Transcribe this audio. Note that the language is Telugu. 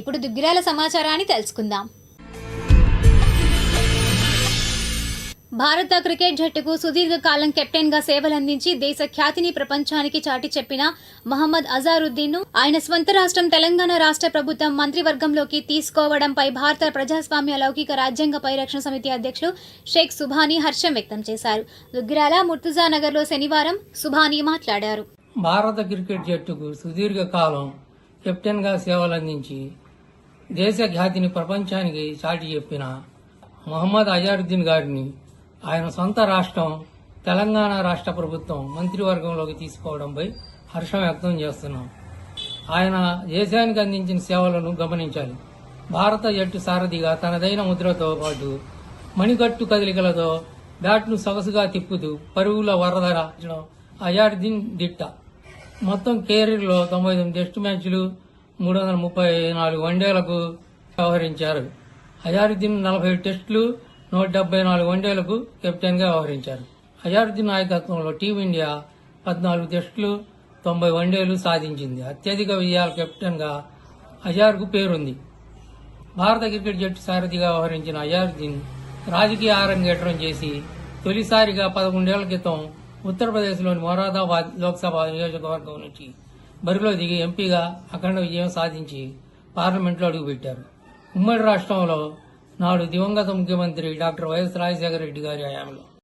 ఇప్పుడు దుగ్గిరాల సమాచారాన్ని తెలుసుకుందాం. భారత క్రికెట్ జట్టుకు సుదీర్ఘకాలం కెప్టెన్గా సేవలందించి దేశ ఖ్యాతిని ప్రపంచానికి చాటి చెప్పిన మహమ్మద్ అజారుద్దీన్ను ఆయన స్వంత రాష్ట్రం తెలంగాణ రాష్ట్ర ప్రభుత్వం మంత్రివర్గంలోకి తీసుకోవడంపై భారత ప్రజాస్వామ్య లౌకిక రాజ్యాంగ పరిరక్షణ సమితి అధ్యక్షులు షేక్ సుభాని హర్షం వ్యక్తం చేశారు. దుగ్గిరాల ముర్తుజానగర్లో శనివారం సుభాని మాట్లాడారు. భారత క్రికెట్ జట్టుకు సుదీర్ఘకాలం కెప్టెన్గా సేవలందించి దేశ ఖ్యాతిని ప్రపంచానికి చాటి చెప్పిన మొహమ్మద్ అజారుద్దీన్ గారిని ఆయన సొంత రాష్ట్రం తెలంగాణ రాష్ట్ర ప్రభుత్వం మంత్రివర్గంలోకి తీసుకోవడంపై హర్షం వ్యక్తం చేస్తున్నాం. ఆయన దేశానికి అందించిన సేవలను గమనించాలి. భారత జట్టు సారథిగా తనదైన ముద్రతో పాటు మణికట్టు కదలికలతో బ్యాట్ను సొగసుగా తిప్పుతూ పరుగుల వరద రాచడం అజారుద్దీన్ దిట్ట. మొత్తం కెరీర్లో తొంభై తొమ్మిది టెస్టు మ్యాచ్లు మూడు వందల ముప్పై నాలుగు వన్డేలకు వ్యవహరించారు. అజారుద్దీన్ నలభై టెస్టులు నూట డెబ్బై నాలుగు వన్డేలకు కెప్టెన్గా వ్యవహరించారు. అజారుద్దీన్ నాయకత్వంలో టీమిండియా పద్నాలుగు టెస్టులు తొంభై వన్డేలు సాధించింది. అత్యధిక విజయాల కెప్టెన్గా అజార్కు పేరుంది. భారత క్రికెట్ జట్టు సారథిగా వ్యవహరించిన అజారుద్దీన్ రాజకీయ ఆరంగేట్రం చేసి తొలిసారిగా పదకొండేళ్ళ క్రితం ఉత్తరప్రదేశ్లోని మొరాదాబాద్ లోక్సభ నియోజకవర్గం నుంచి బరిలో దిగి ఎంపీగా అఖండ విజయం సాధించి పార్లమెంట్లో అడుగుపెట్టారు. ఉమ్మడి రాష్ట్రంలో నాడు దివంగత ముఖ్యమంత్రి డాక్టర్ వైఎస్ రాజశేఖర రెడ్డి గారి హయాంలో.